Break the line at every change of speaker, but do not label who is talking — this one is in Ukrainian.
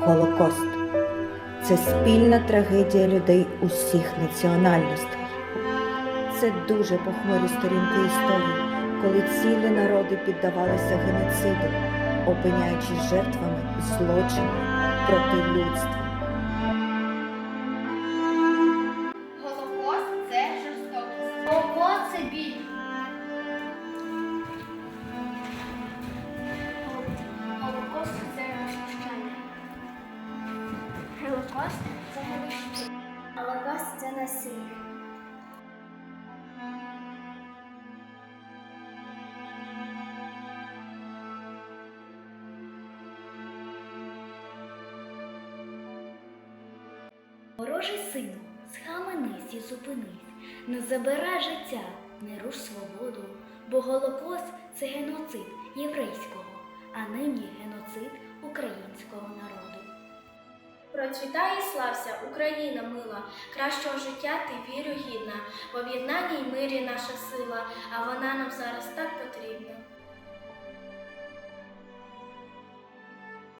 Голокост. Це спільна трагедія людей усіх національностей. Це дуже похмурі сторінки історії, коли цілі народи піддавалися геноциду, опиняючись жертвами злочинів проти людства.
Голокост це героїчність. Голокост це насилля.
Ворожий сину, схаменись і зупинись, не забирай життя, не руш свободу, бо Голокост це геноцид єврейського, а нині геноцид українського народу.
Процвітай і слався, Україна мила, кращого життя ти вірю гідна, в об'єднанні й мирі наша сила, а вона нам зараз так потрібна.